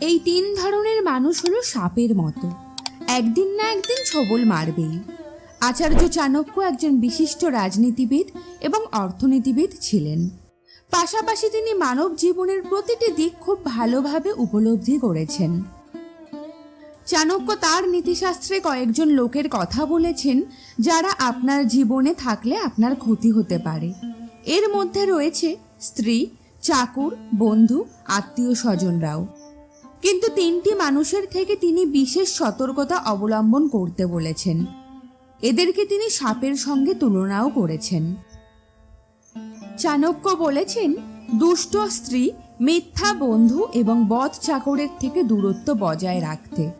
এই তিন ধরনের মানুষ হলো সাপের মতো। একদিন না একদিন ছবল মারবেই। আচার্য চাণক্য একজন বিশিষ্ট রাজনীতিবিদ এবং অর্থনীতিবিদ ছিলেন। পাশাপাশি তিনি মানব জীবনের প্রতিটি দিক খুব ভালোভাবে উপলব্ধি করেছেন। চাণক্য তার নীতিশাস্ত্রে কয়েকজন লোকের কথা বলেছেন, যারা আপনার জীবনে থাকলে আপনার ক্ষতি হতে পারে। এর মধ্যে রয়েছে স্ত্রী, চাকুর, বন্ধু আত্মীয় স্বজনরাও কিন্তু তিনটি মানুষের থেকে তিনি বিশেষ সতর্কতা অবলম্বন করতে বলেছেন। এদেরকে তিনি সাপের সঙ্গে তুলনাও করেছেন। চাণক্য বলেছেন, দুষ্ট স্ত্রী মিথ্যা বন্ধু এবং বধ চাকরের থেকে দূরত্ব বজায় রাখতে।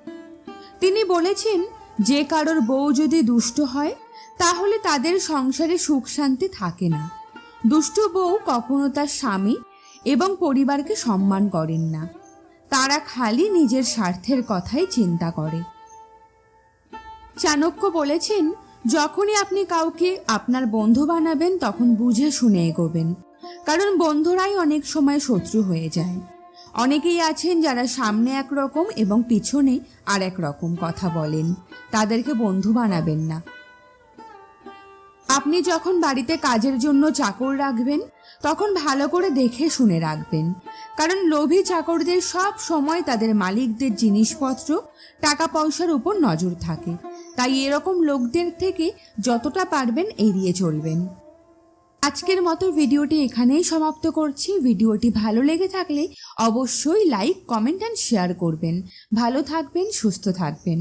তিনি বলেছেন, যে কারোর বউ যদি দুষ্ট হয়, তাহলে তাদের সংসারে সুখ শান্তি থাকে না। দুষ্ট বউ কখনো তার স্বামী এবং পরিবারকে সম্মান করেন না। তারা খালি নিজের স্বার্থের কথাই চিন্তা করে। চাণক্য বলেছেন, যখনই আপনি কাউকে আপনার বন্ধু বানাবেন, তখন বুঝে শুনে এগোবেন। কারণ বন্ধুরাই অনেক সময় শত্রু হয়ে যায়। অনেকেই আছেন যারা সামনে একরকম এবং পিছনে আর এক রকম কথা বলেন। তাদেরকে বন্ধু বানাবেন না। আপনি যখন বাড়িতে কাজের জন্য চাকর রাখবেন, তখন ভালো করে দেখে শুনে রাখবেন। কারণ লোভী চাকরদের সব সময় তাদের মালিকদের জিনিসপত্র টাকা পয়সার উপর নজর থাকে। তাই এরকম লোকদের থেকে যতটা পারবেন এড়িয়ে চলবেন। আজকের মতো ভিডিওটি এখানেই সমাপ্ত করছি। ভিডিওটি ভালো লেগে থাকলে অবশ্যই লাইক, কমেন্ট অ্যান্ড শেয়ার করবেন। ভালো থাকবেন, সুস্থ থাকবেন।